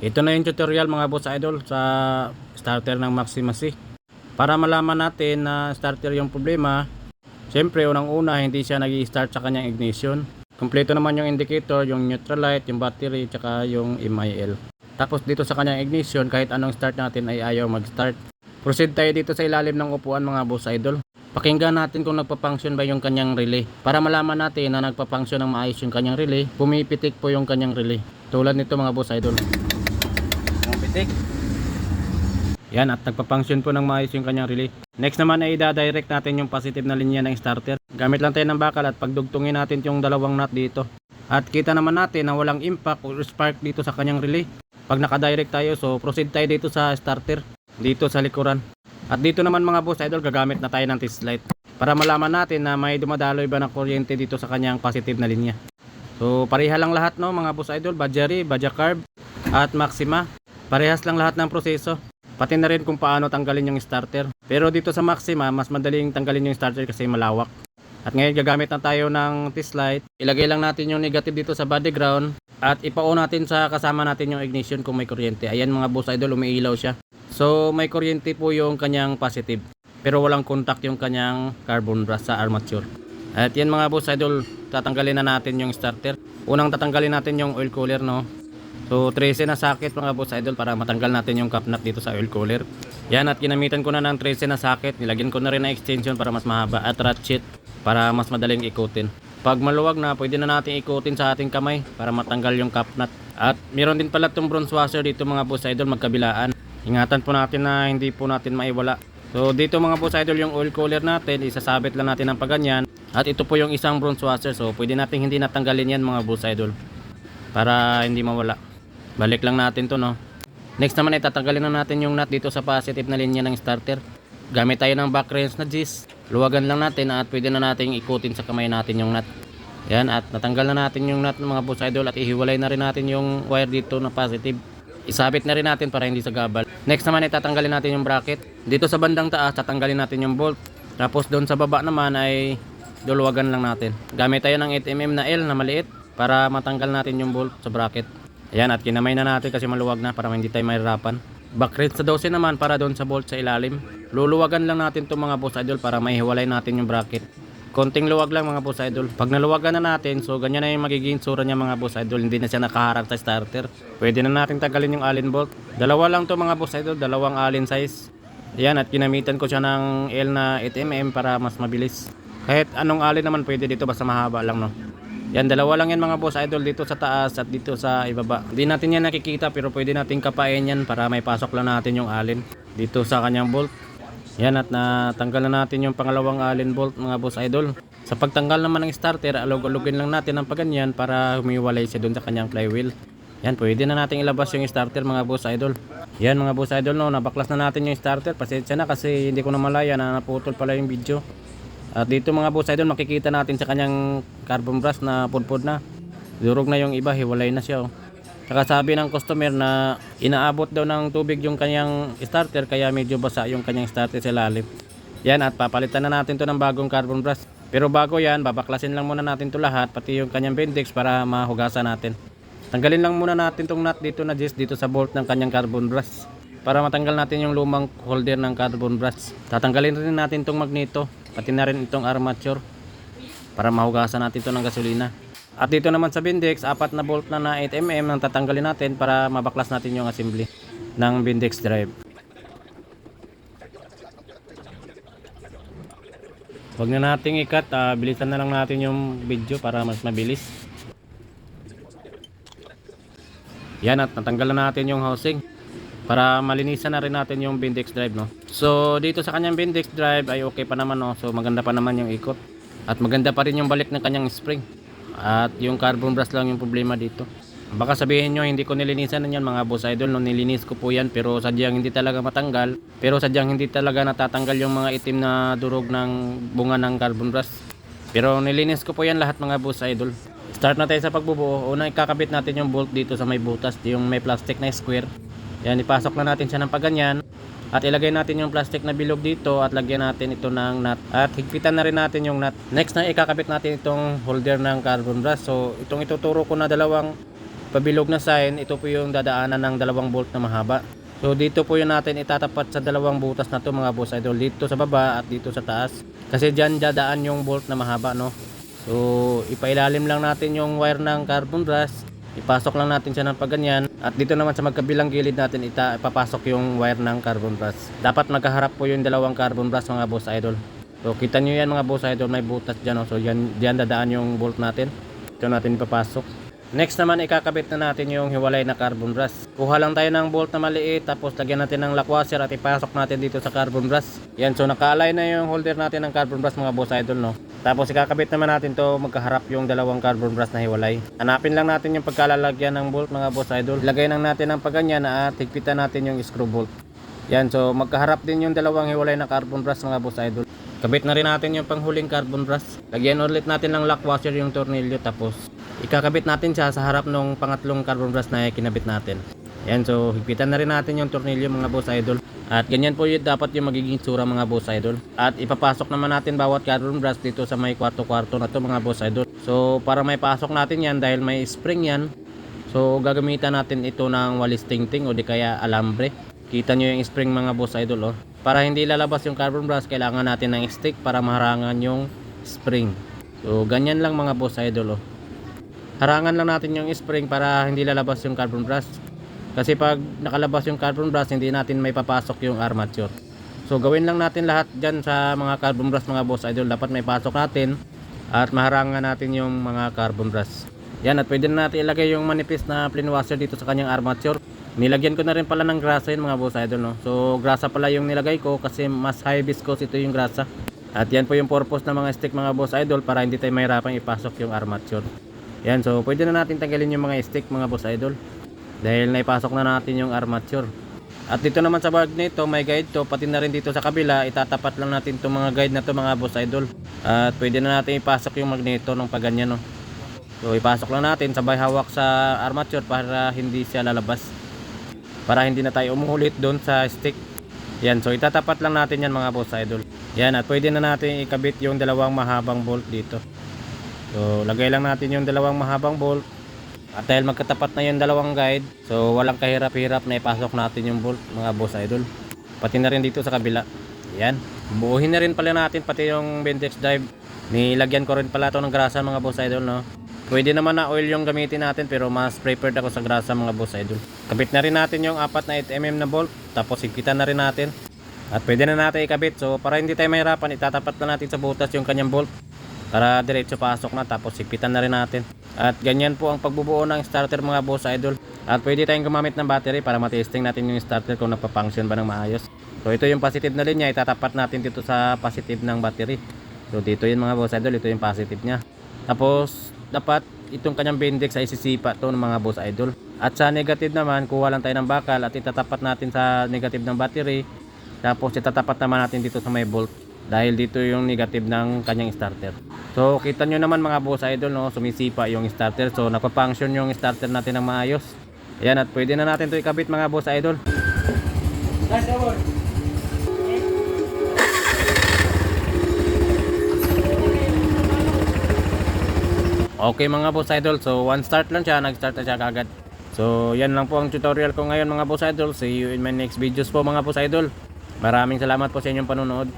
Ito na yung tutorial mga boss idol sa starter ng Maxima C. Para malaman natin na starter yung problema, Siyempre, unang-una, hindi siya nag start sa kanyang ignition. Kompleto naman yung indicator, yung neutral light, yung battery, tsaka yung MIL. Tapos dito sa kanyang ignition, kahit anong start natin ay ayaw mag-start. Proceed tayo dito sa ilalim ng upuan mga boss idol. Pakinggan natin kung nagpa-function ba yung kanyang relay. Para malaman natin na nagpa-function ng maayos yung kanyang relay, pumipitik po yung kanyang relay. Tulad nito mga boss idol. Pumipitik. Yan at nagpa-function po ng maayos yung kanyang relay. Next naman ay i-direct natin yung positive na linya ng starter. Gamit lang tayo ng bakal at pagdugtungin natin yung dalawang nut dito. At kita naman natin na walang impact or spark dito sa kanyang relay. Pag naka-direct tayo, so proceed tayo dito sa starter. Dito sa likuran. At dito naman mga boss idol, gagamit na tayo ng test light. Para malaman natin na may dumadaloy ba na kuryente dito sa kanyang positive na linya. So pareha lang lahat no mga boss idol, Bajari, Bajacarb at Maxima. Parehas lang lahat ng proseso. Pati na rin kung paano tanggalin yung starter. Pero dito sa Maxima, mas madaling tanggalin yung starter kasi malawak. At ngayon gagamit na tayo ng test light. Ilagay lang natin yung negative dito sa body ground. At ipao natin sa kasama natin yung ignition kung may kuryente. Ayan mga boss idol, umiilaw siya. So may kuryente po yung kanyang positive. Pero walang contact yung kanyang carbon brush sa armature. At yan mga boss idol, tatanggalin na natin yung starter. Unang tatanggalin natin yung oil cooler no. So 13 na socket mga boss idol para matanggal natin yung cap nut dito sa oil cooler. Yan at ginamitan ko na ng 13 na socket. Nilagyan ko na rin ng extension para mas mahaba at ratchet para mas madaling ikutin. Pag maluwag na, pwede na natin ikutin sa ating kamay para matanggal yung cap nut. At meron din pala itong bronze washer dito mga boss idol magkabilaan. Ingatan po natin na hindi po natin maiwala. So dito mga boss idol yung oil cooler natin, isasabit lang natin ng paganyan. At ito po yung isang bronze washer. So pwede natin hindi natanggalin yan mga boss idol. Para hindi mawala. Balik lang natin to no. Next naman ay tatanggalin na natin yung nut dito sa positive na linya ng starter. Gamit tayo ng back wrench na G's. Luwagan lang natin at pwede na natin ikutin sa kamay natin yung nut. Yan at natanggal na natin yung nut ng mga boss idol at ihiwalay na rin natin yung wire dito na positive. Isabit na rin natin para hindi sa gabal. Next naman ay tatanggalin natin yung bracket. Dito sa bandang taas tatanggalin natin yung bolt. Tapos doon sa baba naman ay duluwagan lang natin. Gamit tayo ng 8mm na L na maliit para matanggal natin yung bolt sa bracket. Ayan at kinamay na natin kasi maluwag na para hindi tayo mahirapan. Backrest sa 12 naman para doon sa bolt sa ilalim. Luluwagan lang natin itong mga boss idol para maihiwalay natin yung bracket. Konting luwag lang mga boss idol. Pag naluwagan na natin, so ganyan na yung magiging tsura niya mga boss idol. Hindi na siya nakaharap sa starter. Pwede na natin tanggalin yung allen bolt. Dalawa lang to mga boss idol, dalawang allen size. Ayan at ginamitan ko siya ng L na 8mm para mas mabilis. Kahit anong allen naman pwede dito basta mahaba lang no. Yan, dalawa lang yan mga boss idol dito sa taas at dito sa ibaba. Hindi natin yan nakikita pero pwede natin kapain yan para may pasok lang natin yung allen dito sa kanyang bolt. Yan at natanggal na natin yung pangalawang allen bolt mga boss idol. Sa pagtanggal naman ng starter, alog-alogin lang natin ng paganyan para humiwalay siya dun sa kanyang flywheel. Yan, pwede na natin ilabas yung starter mga boss idol. Yan mga boss idol, no, nabaklas na natin yung starter. Pasensya na kasi hindi ko na malaya na naputol pala yung video. At dito mga boss idol, makikita natin sa kanyang carbon brush na pudpud na. Durog na yung iba, hiwalay na siya. Oh. Saka sabi ng customer na inaabot daw ng tubig yung kanyang starter kaya medyo basa yung kanyang starter sa lalim. Yan at papalitan na natin to ng bagong carbon brush. Pero bago yan, babaklasin lang muna natin to lahat pati yung kanyang bendix para mahugasan natin. Tanggalin lang muna natin tong nut dito na just dito sa bolt ng kanyang carbon brush para matanggal natin yung lumang holder ng carbon brush. Tatanggalin rin natin tong magneto pati na rin itong armature para mahugasan natin to ng gasolina. At dito naman sa Bindex, apat na bolt na na 8mm ang tatanggalin natin para mabaklas natin yung assembly ng Bindex drive. Huwag na nating ikat, ah, bilisan na lang natin yung video para mas mabilis. Yan at natanggal na natin yung housing para malinisan na rin natin yung Bindex drive no. So dito sa kanyang Bindex drive ay okay pa naman no. So maganda pa naman yung ikot. At maganda pa rin yung balik ng kanyang spring. At yung carbon brush lang yung problema dito. Baka sabihin nyo hindi ko nilinisan yan mga boss idol no nilinis ko po yan pero sadyang hindi talaga matanggal pero sadyang hindi talaga natatanggal yung mga itim na durog ng bunga ng carbon brush pero nilinis ko po yan lahat mga boss idol start na tayo sa pagbubuo una ikakabit natin yung bolt dito sa may butas yung may plastic na square yan, ipasok na natin siya ng paganyan. At ilagay natin yung plastic na bilog dito at lagyan natin ito ng nut. At higpitan na rin natin yung nut. Next na ikakabit natin itong holder ng carbon brush. So itong ituturo ko na dalawang pabilog na sign, ito po yung dadaanan ng dalawang bolt na mahaba. So dito po yun natin itatapat sa dalawang butas na to mga boss idol. Dito sa baba at dito sa taas. Kasi dyan dadaan yung bolt na mahaba no. So ipailalim lang natin yung wire ng carbon brass. Ipasok lang natin siya ng paganyan. At dito naman sa magkabilang gilid natin ita ipapasok yung wire ng carbon brass. Dapat magkaharap po yung dalawang carbon brass mga boss idol. So kita nyo yan mga boss idol may butas dyan. No? So yan, dyan dadaan yung bolt natin. Ito natin ipapasok. Next naman ikakabit na natin yung hiwalay na carbon brass. Kuha lang tayo ng bolt na maliit tapos lagyan natin ng lackwasher at ipasok natin dito sa carbon brass. Yan so naka-align na yung holder natin ng carbon brass mga boss idol no. Tapos ikakabit naman natin to magkaharap yung dalawang carbon brass na hiwalay. Hanapin lang natin yung pagkalalagyan ng bolt mga boss idol. Ilagay lang natin ng paganyan at higpitan natin yung screw bolt. Yan so magkaharap din yung dalawang hiwalay na carbon brass mga boss idol. Kabit na rin natin yung panghuling carbon brass. Lagyan ulit natin ng lock washer yung tornilyo tapos ikakabit natin siya sa harap ng pangatlong carbon brass na kinabit natin. Yan so higpitan na rin natin yung tornilyo mga boss idol. At ganyan po yun dapat yung magiging tsura mga boss idol. At ipapasok naman natin bawat carbon brass dito sa may kwarto-kwarto na to mga boss idol. So para may pasok natin yan dahil may spring yan. So gagamitan natin ito ng walis tingting o di kaya alambre. Kita nyo yung spring mga boss idol oh. Para hindi lalabas yung carbon brass, kailangan natin ng stick para maharangan yung spring. So ganyan lang mga boss idol oh. Harangan lang natin yung spring para hindi lalabas yung carbon brass. Kasi pag nakalabas yung carbon brass, hindi natin may papasok yung armature. So gawin lang natin lahat dyan sa mga carbon brass mga boss idol. Dapat may pasok natin at maharangan natin yung mga carbon brass. Yan at pwede na natin ilagay yung manipis na plain washer dito sa kanyang armature. Nilagyan ko na rin pala ng grasa yun mga boss idol no. So grasa pala yung nilagay ko kasi mas high viscous ito yung grasa. At yan po yung purpose ng mga stick mga boss idol para hindi tayo mahirapan ipasok yung armature. Yan so pwede na natin tanggalin yung mga stick mga boss idol. Dahil naipasok na natin yung armature. At dito naman sa bag nito, may guide to, pati na rin dito sa kabila, itatapat lang natin itong mga guide na to mga boss idol. At pwede na natin ipasok yung magneto ng paganyan no. So ipasok lang natin sabay hawak sa armature para hindi siya lalabas. Para hindi na tayo umuulit doon sa stick. Yan, so itatapat lang natin yan mga boss idol. Yan, at pwede na natin ikabit yung dalawang mahabang bolt dito. So lagay lang natin yung dalawang mahabang bolt. At dahil magkatapat na yung dalawang guide, so walang kahirap-hirap na ipasok natin yung bolt mga boss idol. Pati na rin dito sa kabila. Yan. Buuhin na rin pala natin pati yung Bentex drive. Nilagyan ko rin pala ito ng grasa mga boss idol no. Pwede naman na oil yung gamitin natin pero mas preferred ako sa grasa mga boss idol. Kabit na rin natin yung apat na 8mm na bolt tapos higpitan na rin natin. At pwede na natin ikabit so para hindi tayo mahirapan itatapat na natin sa butas yung kanyang bolt para diretso pasok na tapos higpitan na rin natin. At ganyan po ang pagbubuo ng starter mga boss idol. At pwede tayong gumamit ng battery para matesting natin yung starter kung nagpa-function ba ng maayos. So ito yung positive na linya, itatapat natin dito sa positive ng battery. So dito yun mga boss idol, ito yung positive niya. Tapos dapat itong kanyang bendex ay sisipa to ng mga boss idol. At sa negative naman, kuha lang tayo ng bakal at itatapat natin sa negative ng battery. Tapos itatapat naman natin dito sa may bolt dahil dito yung negative ng kanyang starter. So kita nyo naman mga boss idol no, sumisipa yung starter. So nagpa-function yung starter natin ng maayos. Ayan at pwede na natin to ikabit mga boss idol. Okay mga boss idol, so one start lang siya, nag-start na siya kagad. So yan lang po ang tutorial ko ngayon mga boss idol. See you in my next videos po mga boss idol. Maraming salamat po sa inyong panonood.